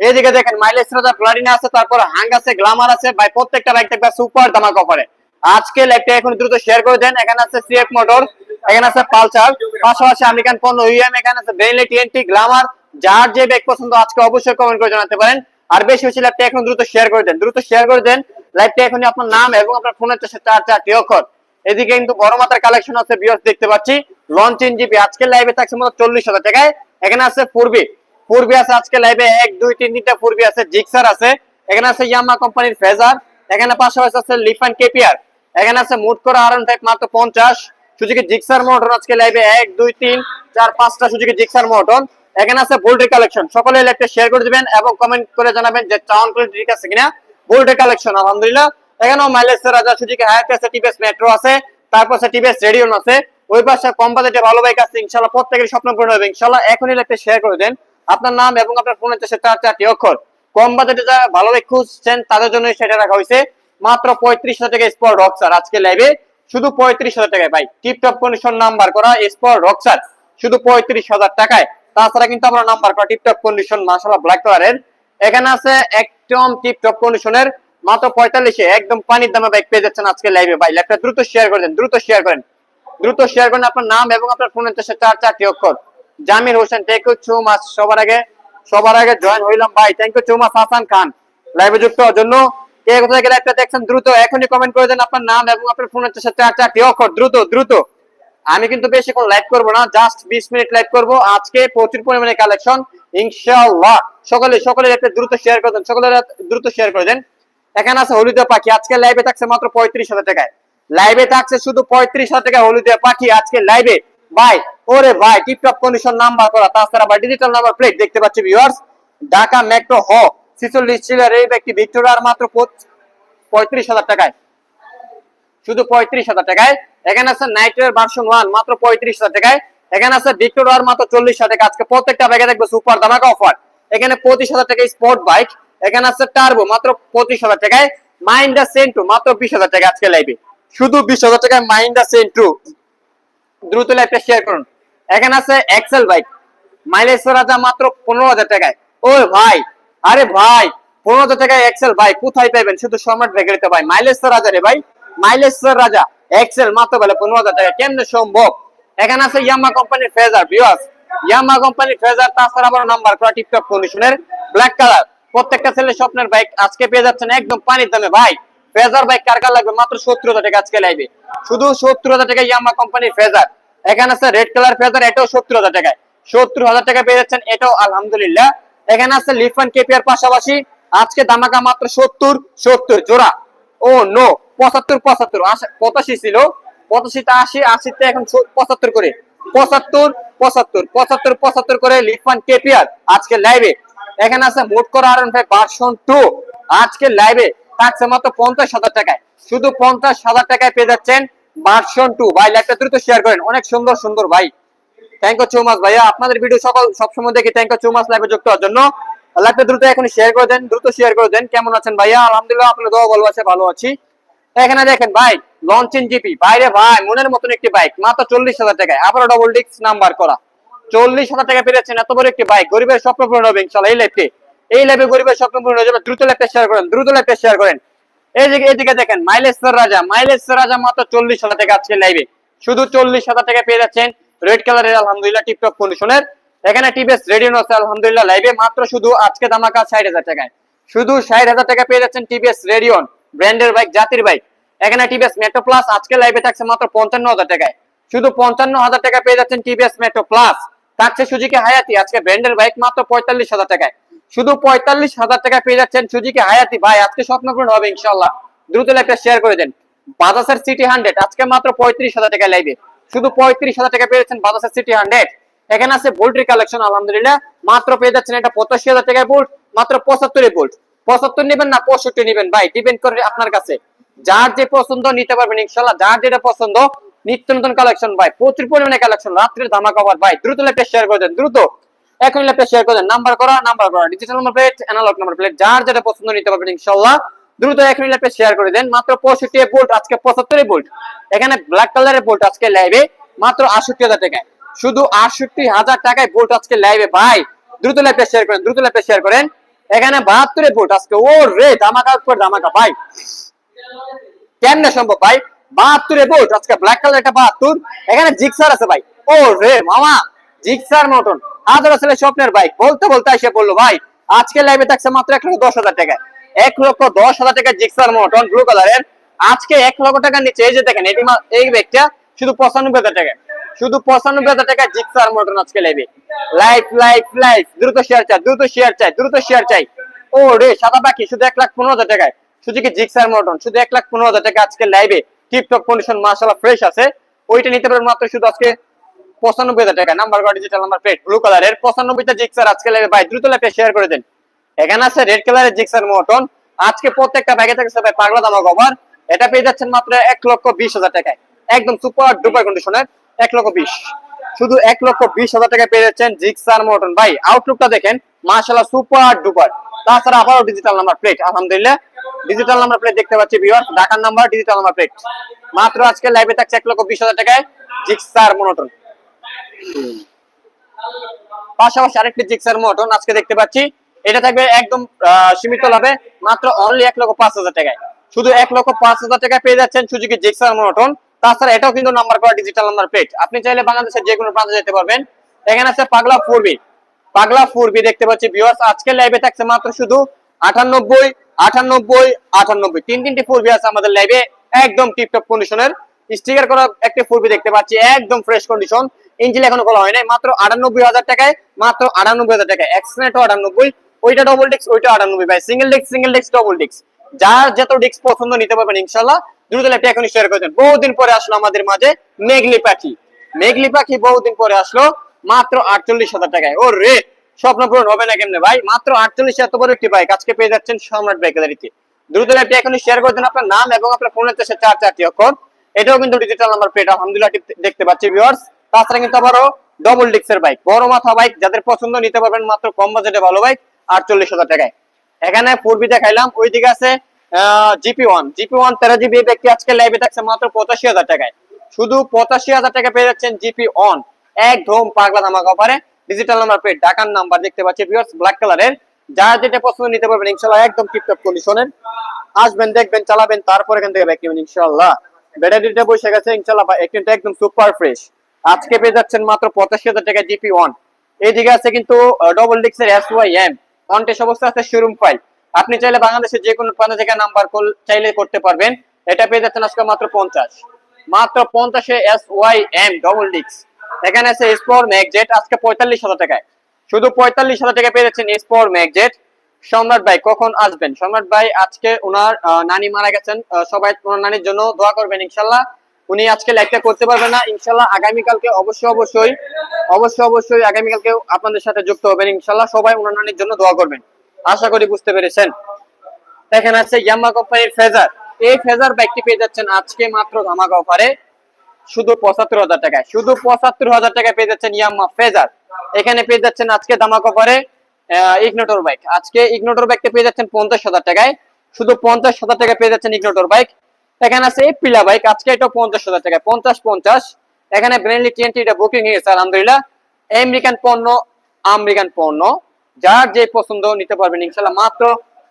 এইদিকে দেখেন মাইলেজ রাজা প্লাটিনা আছে, তারপর হাং আছে গ্লামার আছে। ভাই, প্রত্যেকটা বাইক থাকবে সুপার দামাক অফারে আজকে লাইভটা এখন দ্রুত শেয়ার করে দেন। এখানে আছে সিএফ মোটর এখানে আছে পালসার, পাশাপাশি আমেরিকান পণ্য ইউএম এখানে আছে বেনলি টিএনটি গ্লামার যার যে ব্যাগ পছন্দ আজকে অবশ্যই কমেন্ট করে জানাতে পারেন। আর বেশি বেশি লাইভটা এখন দ্রুত শেয়ার করে দেন। দ্রুত শেয়ার করে দেন। লাইভটা এখনই আপনার নাম এবং আপনার ফোনের চার চারটি অক্ষর এদিকে কিন্তু বড় মাত্রার কালেকশন আছে বিয়স দেখতে পাচ্ছি। লঞ্চ ইন জিবি আজকে লাইভে থাকছে মতো চল্লিশ হাজার টাকায়। এখানে আছে পূর্বী পূর্বী আছে, আজকে লাইভে এক, দুই, তিন তিনটা পূর্বী আছে জিক্সার আছে, এখানে আছে ইয়ামা কোম্পানির ফেজার এখানে পাশাপাশি আছে লিফান কেপিয়ার এখানে আছে মুড করা আর টাইপ মাত্র পঞ্চাশ সুজুকি জিক্সার মোটর আজকে লাইভে এক, দুই, তিন, চার, পাঁচটা সুজুকি জিক্সার মোটর এখানে আছে বোল্টের কালেকশন সকলে লাইভটা শেয়ার করে দিবেন এবং কমেন্ট করে জানাবেন যে টাউন ঠিক আছে কিনা। বোল্টের কালেকশন আলহামদুলিল্লাহ। এখানেও মাইলেজ রাজা সুজুকি হায়াত আছে টিভিএস মেট্রো আছে, তারপর আছে টিভিএস রেডিয়ন আছে। ওই পাশে কম বাজেটে ভালো বাইক আছে ইনশাল্লাহ প্রত্যেকের স্বপ্ন পূরণ হবে ইনশাল্লাহ এখনই লাইভটা শেয়ার করে দেন। আপনার নাম এবং আপনার ফোনের চাষে চার চারটি অক্ষর। কম বাজেটে যারা ভালো খুঁজছেন, তাদের জন্য সেটা রাখা হয়েছে। মাত্র পঁয়ত্রিশ হাজার টাকা স্পট রক্সার আজকে লাইভে শুধু পঁয়ত্রিশ হাজার টাকায় ভাই টিপটপ কন্ডিশন নাম্বার করা স্পট রক্সার শুধু পঁয়ত্রিশ হাজার টাকায়। তাছাড়া কিন্তু আমরা নাম্বার করা টিপটপ কন্ডিশন মাসালা ব্ল্যাক কালারের এখানে আছে একদম টিপটপ কন্ডিশনের মাত্র পঁয়তাল্লিশে একদম পানির দামে বাইক পেয়ে যাচ্ছেন আজকে লাইভে ভাই লাইভটা দ্রুত শেয়ার করে দেন, দ্রুত শেয়ার করেন। দ্রুত শেয়ার করেন আপনার নাম এবং আপনার ফোনের চার চারটি অক্ষর। Jamir Hossain thank you so much সবার আগে সবার আগে জয়েন হইলাম। ভাই thank you so much Hasan Khan. লাইভে যুক্ত হওয়ার জন্য। কে কোথা থেকে লাইভটা দেখছেন, দ্রুত এখনই কমেন্ট করে দেন আপনার নাম এবং আপনার ফোনের চাষে চার চারটি অক্ষর। দ্রুত দ্রুত। আমি কিন্তু বেশিক্ষণ লাইভ করব না জাস্ট বিশ মিনিট লাইভ করব। আজকে প্রচুর পরিমাণে কালেকশন ইনশাআল্লাহ। সকলে সকলে একটা দ্রুত শেয়ার করে দেন সকলে দ্রুত শেয়ার করে দেন। এখানে আছে হলুদে পাখি। আজকে লাইভে থাকছে মাত্র পঁয়ত্রিশ হাজার টাকায়। লাইভে থাকছে শুধু পঁয়ত্রিশ হাজার টাকা হলুদে পাখি। আজকে লাইভে ভাই, ওরে ভাই, টিপটপ কন্ডিশন নাম্বার করা, তাছাড়া বা ডিজিটাল নাম্বার প্লেট দেখতে পাচ্ছি ভিউয়ার্স ঢাকা মেট্রো হ, ছিচল্লিশ সিলের এই ব্যক্তি ভিক্টোরিয়ার মাত্র পঁয়ত্রিশ হাজার টাকায়। শুধু পঁয়ত্রিশ হাজার টাকায়। এখানে আছে নাইট্রের ভার্সন ওয়ান মাত্র পঁয়ত্রিশ হাজার টাকায়। এখানে আছে ভিক্টোরিয়ার মাত্র চল্লিশ হাজার টাকা আজকে প্রত্যেকটা ব্যাগে দেখবে সুপার দামাকা অফার এখানে পঁচিশ হাজার টাকা স্পোর্ট বাইক এখানে আছে টার্বো মাত্র পঁচিশ হাজার টাকায়। মাইন্ডা সেন্টু মাত্র বিশ হাজার টাকা আজকে লাইভে শুধু বিশ হাজার টাকায় মাইন্ডা সেন্টু দ্রুত লাইভটা শেয়ার করুন। এখানে আছে এক্সেল বাইক মাইলেজ রাজা মাত্র পনেরো হাজার টাকায়। ও ভাই, আরে ভাই, পনেরো হাজার টাকায় এক্সেল ভাই, কোথায় পাইবেন? শুধু সম্রাট বেকারিতে ভাই। মাইলেজ রাজা রে ভাই। মাইলেজ রাজা এক্সেল মাত্র বলে পনেরো হাজার টাকা কেমনে সম্ভব? এখানে আছে ইয়ামা কোম্পানির ফেজার বিয়াস ইয়ামা কোম্পানির ফেজার তাছাড়া আবার নাম্বার করা টিপটপ কন্ডিশনের ব্ল্যাক কালার প্রত্যেকটা ছেলে স্বপ্নের বাইক আজকে পেয়ে যাচ্ছেন একদম পানির দামে। ভাই ফেজার বাইক কার কার লাগবে? মাত্র সত্তর হাজার টাকা আজকে লাইবে শুধু সত্তর হাজার টাকা ইয়ামা কোম্পানির ফেজার এখানে আছে রেড কালার ফেজার এটাও সত্তর হাজার টাকায়। সত্তর হাজার টাকা পেয়ে যাচ্ছেন, এটাও আলহামদুলিল্লাহ। এখানে আছে লিফান কেপিয়ার পাশাপাশি আজকে দামাকা মাত্র সত্তর সত্তর। জোড়া। ও নো পঁচাত্তর পঁচাত্তর। পঁচাশি ছিল। পঁচাশিটা আশি, আশিতে এখন পঁচাত্তর করে। পঁচাত্তর পঁচাত্তর পঁচাত্তর পঁচাত্তর করে লিফান কেপিয়ার আজকে লাইভে এখানে আছে মোট করা আর ভার্সন টু আজকে লাইভে থাকছে মাত্র পঞ্চাশ হাজার টাকায়। শুধু পঞ্চাশ হাজার টাকায় পেয়ে যাচ্ছেন ভার্সন টু ভাই দ্রুত শেয়ার করেন। অনেক সুন্দর সুন্দর, ভাই। থ্যাংক ইউ ভাইয়া। আপনাদের ভিডিও সকল, সবসময় দেখি। থ্যাংক ইউ সো লাইভে যুক্ত হওয়ার জন্য। লাইভটা দ্রুত এখন শেয়ার করে দেন, দ্রুত শেয়ার করে দেন। কেমন আছেন, ভাইয়া? আলহামদুলিল্লাহ, আপনার দোয়া ভালো আছে, ভালো আছি। এখানে দেখেন, ভাই লঞ্চিন জিপি বাইরে, ভাই, মনের মতন একটি বাইক মাত্র চল্লিশ হাজার টাকায়। আবারও ডবল ডিক্স নাম্বার করা। চল্লিশ হাজার টাকা পেরেছেন এত বড় একটি বাইক গরিবের স্বপ্ন পূরণ হবে ইনশাল্লাহ এই লাইফে এই লাইফে গরিবের স্বপ্ন পূরণ হয়ে যাবে। দ্রুত লাইফটা শেয়ার করেন, দ্রুত লাইফটা শেয়ার করেন। এইদিকে এইদিকে দেখেন মাইলেজ রাজা মাইলেজ রাজা মাত্র চল্লিশ হাজার টাকা আজকে লাইভে শুধু চল্লিশ হাজার টাকা পেয়ে যাচ্ছেন রেড কালারের আলহামদুলিল্লাহ টিপটপ কন্ডিশনের এখানে টিভিএস রেডিও আছে, আলহামদুলিল্লাহ লাইভে মাত্র শুধু আজকে দামাকা ষাট হাজার টাকায়। শুধু ষাট হাজার টাকা পেয়ে যাচ্ছেন টিভিএস রেডিয়ন ব্র্যান্ডের বাইক জাতির বাইক এখানে টিভিএস মেট্রো প্লাস আজকে লাইভে থাকছে মাত্র পঞ্চান্ন হাজার টাকায়। শুধু পঞ্চান্ন হাজার টাকা পেয়ে যাচ্ছেন টিভিএস মেট্রো প্লাস থাকছে সুজুকি হায়াতি আজকে ব্র্যান্ডের বাইক মাত্র পঁয়তাল্লিশ হাজার টাকায়। শুধু পঁয়তাল্লিশ হাজার টাকা পেয়ে যাচ্ছেন সুজুকি হায়াতি। ভাই, আজকে স্বপ্নপূর্ণ হবে ইনশাল্লাহ দ্রুত একটা শেয়ার করে দেন। বাজাসের সিটি হান্ড্রেড আজকে মাত্র পঁয়ত্রিশ হাজার টাকা লাইভে শুধু পঁয়ত্রিশ হাজার টাকা পেয়ে যাচ্ছেন বাজাসের সিটি হান্ড্রেড এখানে আছে বোল্টের কালেকশন আলহামদুলিল্লাহ। মাত্র পেয়ে যাচ্ছেন এটা পঁচাশি হাজার টাকায় বোল্ট, মাত্র পঁচাত্তরে বোল্ট। পঁচাত্তর নেবেন না, পঁয়ষট্টি নেবেন। ভাই ডিপেন্ড করে আপনার কাছে। যার যে পছন্দ নিতে পারবেন ইনশাল্লাহ যার যেটা পছন্দ, নিত্য নতুন কালেকশন ভাই। প্রচুর পরিমাণে কালেকশন রাত্রের ধামা কভার ভাই, দ্রুত লেপে শেয়ার করে দেন, দ্রুত। এখন শেয়ার নাম্বার করা নাম্বার করা। Digital number plate analog number plate যার যেটা পছন্দ নিতে পারবেন দ্রুত এখন শেয়ার করে দেন, মাত্র আজকে এখানে ব্ল্যাক কালারের বোল্ট আজকে মাত্র আটষট্টি হাজার টাকায়। শুধু আটষট্টি হাজার টাকায় আজকে ভাই। দ্রুত শেয়ার করেন, দ্রুত শেয়ার করেন। এখানে আজকে, ও রে, ধামাকা পর ধামাকা, ভাই। কেমনে সম্ভব, ভাই? বাহাত্তরে ফুট আজকে ব্ল্যাক কালার একটা বাহাত্তর। এখানে জিক্সার আছে, ভাই। ও রে, মামা জিক্সার মতন। হাজার ছেলে স্বপ্নের বাইক বলতে বলতে এসে বলল, ভাই আজকে লাইভে থাকছে মাত্র এক লক্ষ দশ হাজার টাকা। এক লক্ষ দশ হাজার টাকা জিক্সার মটন ব্লু কালারের আজকে এক লক্ষ টাকার নিচে এই যে দেখেন এটি এই ব্যাগটা শুধু পঁচানব্বই হাজার টাকা। শুধু পঁচানব্বই হাজার টাকা জিক্সার মটন আজকে লাইভে লাইফ লাইফ লাইফ দ্রুত শেয়ার চাই, দ্রুত শেয়ার চাই, দ্রুত শেয়ার চাই। ও রে, সাদা পাখি, শুধু এক লাখ পনেরো হাজার টাকায়। শুধু কি জিক্সার মটন শুধু এক লাখ পনেরো হাজার টাকা আজকে লাইভে টিপটপ কন্ডিশন মার্শাল্লাহ ফ্রেশ আছে। ওইটা নিতে পারেন মাত্র শুধু আজকে পঁচানব্বই হাজার টাকা। Number digital number plate blue কালারের পঁচানব্বইটা জিক্সার আজকে ভাই, দ্রুত লাইভে শেয়ার করে এখানে আছে রেড কালারের জিক্সার আজকে প্রত্যেকটা ব্যাগে পাগলা দামা কভার এটা পেয়ে যাচ্ছেন মাত্র এক লক্ষ বিশ হাজার টাকায়। একদম সুপার ডুপার কন্ডিশনের এক লক্ষ বিশ। শুধু এক লক্ষ বিশ হাজার পেয়ে যাচ্ছেন জিক্সার ভাই আউটলুকটা দেখেন মাশাল্লাহ সুপার ডুপার তাছাড়া আবারও ডিজিটাল নাম্বার প্লেট আলহামদুলিল্লাহ। ডিজিটাল নাম্বার প্লেট দেখতে পাচ্ছি ভিউয়ার ঢাকার নাম্বার ডিজিটাল নাম্বার প্লেট মাত্র আজকে লাইভে থাকছে এক লক্ষ বিশ হাজার টাকায় জিক্সার মনোটন পাশাপাশি আরেকটি জিক্সার মটন আজকে দেখতে পাচ্ছি। এটা থাকবে একদম সীমিত লাভে, মাত্র অনলি এক লক্ষ পাঁচ হাজার টাকায়। শুধু এক লক্ষ পাঁচ হাজার টাকায় পেয়ে যাচ্ছেন জিক্সার মটন তাছাড়া এটাও কিন্তু নাম্বার করা ডিজিটাল নাম্বার প্লেট আপনি চাইলে বাংলাদেশের যে কোনো প্রান্তে যেতে পারবেন। এখানে আছে পাগলা ফুরবি। পাগলা দেখতে পাচ্ছি আজকে লাইভে থাকছে মাত্র শুধু আটানব্বই আটানব্বই আটানব্বই। তিন তিনটি ফুরবি আছে আমাদের লাইভে একদম টিপটপ কন্ডিশনের স্টিকার করা একটা ফুরবি দেখতে পাচ্ছি, একদম ফ্রেশ কন্ডিশন ইঞ্জিন এখনও খোলা হয় নাই। মাত্র আটানব্বই হাজার টাকায়, মাত্র আটানব্বই হাজার টাকায়। এক্সনেটও আটানব্বই, ওইটা ডবল ডিক্স ওইটা আটানব্বই ভাই। সিঙ্গেল ডিক্স সিঙ্গেল ডিক্স ডবল ডিক্স যার যত ডিক্স পছন্দ নিতে পারবেন ইনশাল্লাহ দ্রুত ল্যাপটি এখনই শেয়ার করে দেন। বহুদিন পরে আসলো আমাদের মাঝে মেঘলি পাখি। মেঘলি পাখি বহুদিন পরে আসলো, মাত্র আটচল্লিশ হাজার টাকায়। ও রে স্বপ্ন পূরণ হবে না কেমনে ভাই? মাত্র আটচল্লিশ এত বড় একটি বাইক আজকে পেয়ে যাচ্ছেন সম্রাট বাইকারিতে দ্রুত ল্যাপটি এখনই শেয়ার করে দেন আপনার নাম এবং আপনার ফোনের চার চারটি অক্ষর। এটাও কিন্তু ডিজিটাল নাম্বার প্লেট আলহামদুলিল্লাহ, দেখতে পাচ্ছি ভিউয়ার্স তাছাড়া কিন্তু আবারও ডবল ডিক্সের বাইক বড় মাথা বাইক যাদের পছন্দ নিতে পারবেন মাত্র কম বাজেটে ভালো বাইক আটচল্লিশ হাজার টাকায়। এখানে পূর্বী দেখাইলাম ওই দিকে আছে জিপি ওয়ান জিপি ওয়ান তেরো জিবি ব্যক্তি আজকে লাইভে থাকছে মাত্র পঁচাশি হাজার টাকায়। শুধু পঁচাশি হাজার টাকা পেয়ে যাচ্ছেন জিপি অন একদম পাগলা ধামাকা অফারে ডিজিটাল নাম্বার প্লেট ঢাকার নাম্বার দেখতে পাচ্ছি ভিউয়ার্স ব্ল্যাক কালারের যার যেটা পছন্দ নিতে পারবেন ইনশাল্লাহ একদম টিপটপ কন্ডিশনের আসবেন, দেখবেন, চালাবেন, তারপর এখান থেকে ব্যাক নেবেন ইনশাল্লাহ ব্যাটারিটা বসে গেছে ইনশাল্লাহ একদম সুপার ফ্রেশ আজকে পেয়ে যাচ্ছেন মাত্র পঁচাশি হাজার টাকা জিপি ওয়ান এইদিকে আছে কিন্তু ডবল ডিক্সের এস ওয়াই এম কন্টেস্ট অবস্থা আছে শোরুম ফাইল আপনি চাইলে বাংলাদেশের যে কোনো প্রান্ত থেকে নাম্বার কল চাইলে করতে পারবেন। এটা পেয়ে যাচ্ছেন আজকে মাত্র পঞ্চাশ। মাত্র পঞ্চাশে এস ওয়াই এম ডবল ডিক্স এখানে আছে স্পোর ম্যাকজেট আজকে পঁয়তাল্লিশ হাজার টাকায়। শুধু পঁয়তাল্লিশ হাজার টাকা পেয়ে যাচ্ছেন স্পোর ম্যাকজেট সম্রাট ভাই, কখন আসবেন? সম্রাট ভাই, আজকে ওনার নানি মারা গেছেন। সবাই ওনার নানির জন্য দোয়া করবেন, ইনশাল্লাহ। উনি আজকে লাইভটা করতে পারবেন না। ইনশাল্লাহ আগামীকালকে অবশ্যই অবশ্যই অবশ্যই অবশ্যই আগামীকালকে আপনাদের সাথে যুক্ত হবেন। ইনশাল্লাহ সবাই ওনার নানির জন্য দোয়া করবেন। আশা করি বুঝতে পেরেছেন। এখানে আছে ইয়ামা কোম্পানির ফেজার এই ফেজার বাইকটি পেয়ে যাচ্ছেন আজকে মাত্র ধামাকা অফারে শুধু পঁচাত্তর হাজার টাকায়। শুধু পঁচাত্তর হাজার টাকায় পেয়ে যাচ্ছেন ইয়ামা ফেজার এখানে পেয়ে যাচ্ছেন আজকে ধামাকা অফারে ইগনোটর বাইক আজকে ইগনোটর বাইকটা পেয়ে যাচ্ছেন পঞ্চাশ হাজার টাকায়। শুধু পঞ্চাশ হাজার টাকায় পেয়ে যাচ্ছেন ইগনোটর বাইক এখানে আছে পিলা বাইক, আজকে এটা পঞ্চাশ হাজার টাকায় পঞ্চাশ পঞ্চাশ। এখানে ব্রেনলি টিএনটি এটা বুকিং হয়ে গেছে, আলহামদুলিল্লাহ। আমেরিকান পণ্য আমেরিকান পণ্য। যার যে পছন্দ নিতে পারবেন ইনশাল্লাহ মাত্র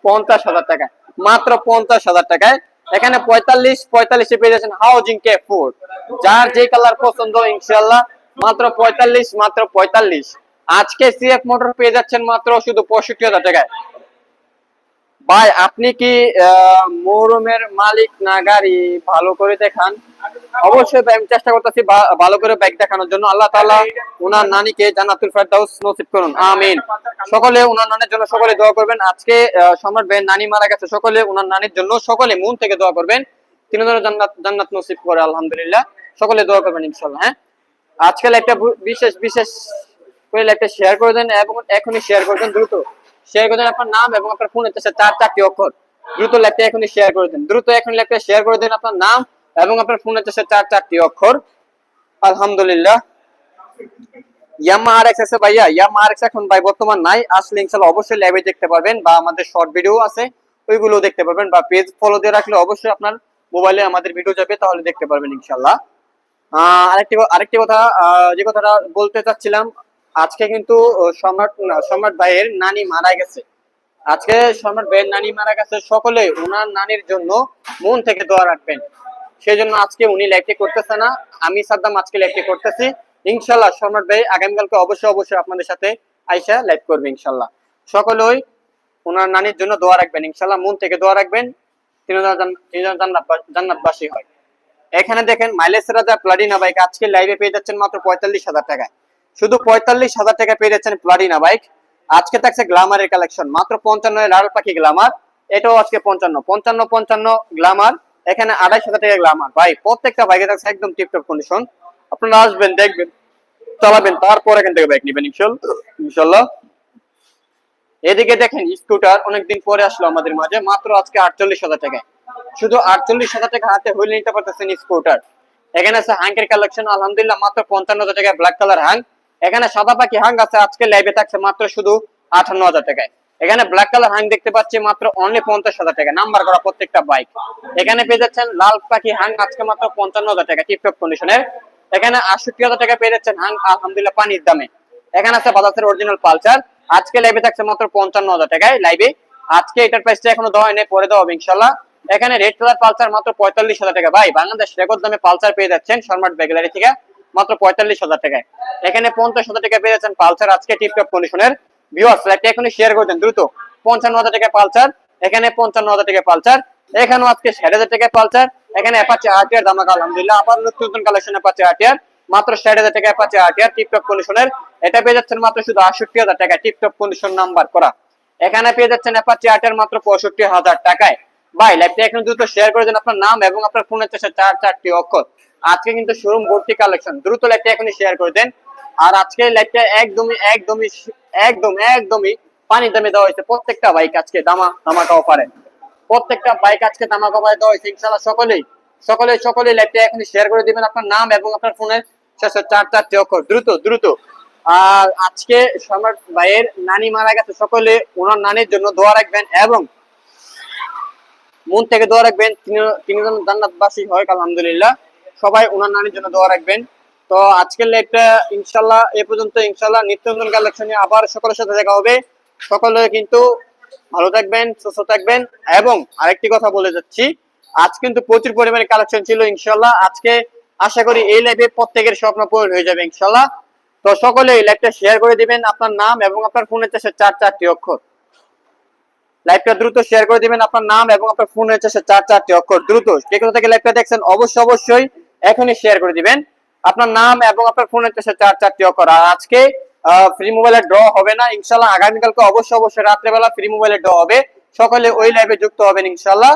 পঞ্চাশ হাজার টাকায় মাত্র পঞ্চাশ হাজার টাকায়। এখানে পঁয়তাল্লিশ, পঁয়তাল্লিশে পেয়ে যাচ্ছেন হাউজিং কে ফোর যার যে কালার পছন্দ ইনশাল্লাহ মাত্র পঁয়তাল্লিশ মাত্র পঁয়তাল্লিশ। আজকে সিএফ মোটর পেয়ে যাচ্ছেন মাত্র শুধু পঁয়ষট্টি হাজার টাকায়। ভাই, আপনি কি মৌরমের মালিক না গাড়ি? ভালো করে দেখান। অবশ্যই আমি চেষ্টা করতেছি ভালো করে বাইক দেখানোর জন্য। আল্লাহ তাআলা উনার নানিকে জান্নাতুল ফেরদাউস নসিব করুন। আমিন। সকলে উনার নানির জন্য সকলে দোয়া করবেন। আজকে সম্রাট ভাইয়ের নানি মারা গেছে। সকলে উনার নানির জন্য সকলে মন থেকে দোয়া করবেন। তিনি যেন জান্নাত জান্নাত নসিব করে, আলহামদুলিল্লাহ। সকলে দোয়া করবেন, ইনশাআল্লাহ হ্যাঁ? আজকাল একটা বিশেষ বিশেষ করে একটা শেয়ার করে দেন এবং এখনই শেয়ার করে দেন দ্রুত। শেয়ার করে দেন আপনার নাম এবং আপনার ফোনের চার চারটি অক্ষর। দ্রুত ল্যাপটপ এখনই শেয়ার করে দেন। দ্রুত এখন ল্যাপটপ শেয়ার করে দেন আপনার নাম এবং আপনার ফোনের চার চারটি অক্ষর। আলহামদুলিল্লাহ। বর্তমান নাই। ইনশাল্লাহ দেখতে পারবেন বা আমাদের শর্ট ভিডিও আছে ওইগুলো দেখতে পারবেন বা পেজ ফলো দিয়ে রাখলে অবশ্যই আপনার মোবাইলে আমাদের ভিডিও যাবে, তাহলে দেখতে পারবেন ইনশাল্লাহ আরেকটি কথা যে কথাটা বলতে চাচ্ছিলাম আজকে কিন্তু সম্রাট সম্রাট ভাইয়ের নানি মারা গেছে। আজকে সম্রাট ভাইয়ের নানি মারা গেছে সকলে ওনার নানির জন্য মন থেকে দোয়া রাখবেন। সেই জন্য আজকে উনি লাইভটি করতেছে না, আমি সাদ্দাম আজকে লাইভটি করতেছি। ইনশাল্লাহ সম্রাট ভাই আগামীকালকে অবশ্যই অবশ্যই আপনাদের সাথে আইসা লাইভ করবে ইনশাল্লাহ। সকলেই ওনার নানির জন্য দোয়া রাখবেন, ইনশাল্লাহ মন থেকে দোয়া রাখবেন তিনি জান্নাতবাসী হয়। এখানে দেখেন মাইলেজ রাজা প্লাটিনা বাইক আজকে লাইভে পেয়ে যাচ্ছেন মাত্র পঁয়তাল্লিশ হাজার টাকায়। শুধু পঁয়তাল্লিশ হাজার টাকা পেয়ে যাচ্ছেন প্লাটিনা বাইক আজকে থাকছে গ্লামারের কালেকশন মাত্র পঞ্চান্ন লাল পাখি গ্লামার এটাও আজকে পঞ্চান্ন। পঞ্চান্ন পঞ্চান্ন গ্লামার এখানে আড়াইশ হাজার টাকা গ্লামার ভাই, প্রত্যেকটা বাইকে থাকছে একদম টিপটপ কন্ডিশন আপনারা আসবেন, দেখবেন, চালাবেন, তারপর এখান থেকে বাইক নেবেন ইনশাল্লাহ। এদিকে দেখেন স্কুটার অনেকদিন পরে আসলো আমাদের মাঝে, মাত্র আজকে আটচল্লিশ হাজার টাকায়। শুধু আটচল্লিশ হাজার টাকা হাতে হইলে নিতে পারতেছেন স্কুটার এখানে আছে হাঙ্কের কালেকশন আলহামদুলিল্লাহ, মাত্র পঞ্চান্ন হাজার টাকায় ব্ল্যাক কালার হাং এখানে সাদা পাখি হাং আছে, আজকে লাইভে থাকছে মাত্র শুধু আঠান্ন হাজার টাকায়। এখানে ব্ল্যাক কালার হাং দেখতে পাচ্ছি মাত্র অনলি পঞ্চাশ হাজার টাকা নাম্বার করা প্রত্যেকটা বাইক এখানে পেয়ে যাচ্ছেন লাল পাখি হাং আজকে মাত্র পঞ্চান্ন হাজার টাকা টিপটপ কন্ডিশনের এখানে আটষট্টি হাজার টাকা পেয়ে যাচ্ছেন হাং আলহামদুলিল্লাহ পানির দামে। এখানে আছে বাজাজের অরিজিনাল পালচার আজকে লাইভে থাকছে মাত্র পঞ্চান্ন হাজার টাকায় লাইভে আজকে এটার প্রাইসটা এখনও দেওয়া হয়নি, পরে দেওয়া হবে ইনশাল্লাহ এখানে রেড কালার পালসার মাত্র পঁয়তাল্লিশ হাজার টাকা ভাই, বাংলাদেশ রেকর্ড দামে পালসার পেয়ে যাচ্ছেন শর্মাট ব্যাগলারি থেকে। মাত্র পঁয়তাল্লিশ হাজার টাকায়। এখানে পঞ্চাশ হাজার টাকা পেয়ে যাচ্ছেন পালসার আজকে টিপটপ কন্ডিশনের ভিউয়ার্স লাইভটা এখনই শেয়ার করে দ্রুত। পঞ্চান্ন হাজার টাকা পালসার, এখানে পঞ্চান্ন হাজার টাকা পালসার, এখানেও আজকে ষাট হাজার টাকা পালসার, এখানে অ্যাপাচে আটিয়ার দামাক আলহামদুলিল্লাহ আবার নতুন নতুন কালেকশন অ্যাপাচে আটিয়ার মাত্র ষাট হাজার টাকা অ্যাপাচে আটিয়ার টিপটপ কন্ডিশনের এটা পেয়ে যাচ্ছেন মাত্র শুধু আটষট্টি হাজার টাকা টিপটপ কন্ডিশন নাম্বার করা। এখানে পেয়ে যাচ্ছেন অ্যাপাচে আটিয়ার মাত্র পঁয়ষট্টি হাজার টাকায়। ভাই লাইভটা এখন দ্রুত শেয়ার করে দেন আপনার নাম এবং আপনার ফোনের চেষ্টা চার চারটি অক্ষর। আজকে কিন্তু শোরুম ভর্তি কালেকশন দ্রুত লাইভটা এখনই শেয়ার করে দেন। আর আজকে লাইভটা একদমই একদমই, একদম, একদমই পানি দামে দেওয়া হয়েছে প্রত্যেকটা বাইক আজকে দামা, ধামাকা অফারে প্রত্যেকটা বাইক আজকে ধামাকা অফারে দেওয়া হয়েছে, ইনশাআল্লাহ সকলেই, সকলে সকলে লাইভটা এখনই শেয়ার করে দিবেন আপনার নাম এবং আপনার ফোনের শেষে চার চারটি অক্ষর। দ্রুত দ্রুত। আর আজকে সম্রাট ভাইয়ের নানি মারা গেছে, সকলে ওনার নানির জন্য দোয়া রাখবেন এবং মন থেকে দোয়া রাখবেন। তিনি যেন জান্নাতবাসী হয়, আলহামদুলিল্লাহ। সবাই ওনার নানির জন্য দোয়া রাখবেন। তো আজকের লাইভটা ইনশাল্লাহ, এ পর্যন্ত ইনশাল্লাহ নিত্য কালেকশনে আবার সকলের সাথে দেখা হবে। সকলে কিন্তু ভালো থাকবেন, সুস্থ থাকবেন। এবং আরেকটি কথা বলে যাচ্ছি, আজ কিন্তু প্রচুর পরিমাণে কালেকশন ছিল ইনশাল্লাহ। আজকে আশা করি এই লাইভে প্রত্যেকের স্বপ্ন পূরণ হয়ে যাবে ইনশাল্লাহ। তো সকলে এই লাইভটা শেয়ার করে দিবেন আপনার নাম এবং আপনার ফোনের চেষ্টা চার চারটি অক্ষর। লাইভটা দ্রুত শেয়ার করে দিবেন আপনার নাম এবং আপনার ফোন হচ্ছে চার চারটি অক্ষর দ্রুত। যে কোথা থেকে লাইভটা দেখছেন, অবশ্যই অবশ্যই এখনই শেয়ার করে দিবেন। আপনার নাম এবং আপনার ফোন হচ্ছে চার চারটি অক্ষর। আর আজকে ফ্রি মোবাইলের ড্র হবে না ইনশাল্লাহ আগামীকালকে অবশ্যই অবশ্যই রাত্রেবেলা ফ্রি মোবাইলের ড্র হবে। সকলে ওই লাইভে যুক্ত হবেন ইনশাল্লাহ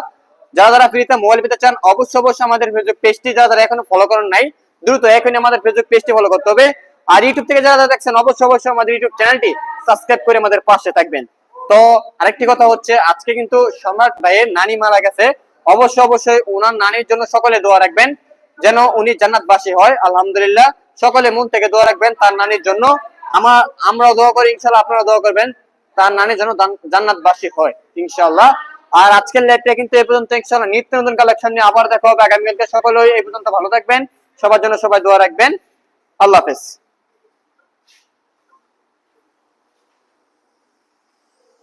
যারা যারা ফ্রিতে মোবাইল পেতে চান, অবশ্যই অবশ্যই আমাদের ফেসবুক পেজটি যারা যারা এখনও ফলো করেন নাই, দ্রুত এখনই আমাদের ফেসবুক পেজটি ফলো করতে হবে। আর ইউটিউব থেকে যারা দেখছেন, অবশ্যই অবশ্যই আমাদের ইউটিউব চ্যানেলটি সাবস্ক্রাইব করে আমাদের পাশে থাকবেন। তো আরেকটি কথা হচ্ছে, আজকে কিন্তু সম্রাট ভাইয়ের নানি মারা গেছে। অবশ্যই অবশ্যই ওনার নানির জন্য সকলে দোয়া রাখবেন, যেন উনি জান্নাতবাসী হয়, আলহামদুলিল্লাহ। সকলে মন থেকে দোয়া রাখবেন তার নানির জন্য। আমার, আমরাও দোয়া করি ইনশাল্লাহ আপনারা দোয়া করবেন, তার নানির জন্য জান- জান্নাতবাসী হয়, ইনশাআল্লাহ। আর আজকের লাইভটা কিন্তু এই পর্যন্ত, ইনশাআল্লাহ নিত্য নতুন কালেকশন নিয়ে আবার দেখা হবে। আগামীকালকে সকলে এই পর্যন্ত ভালো থাকবেন, সবার জন্য সবাই দোয়া রাখবেন। আল্লাহ হাফেজ।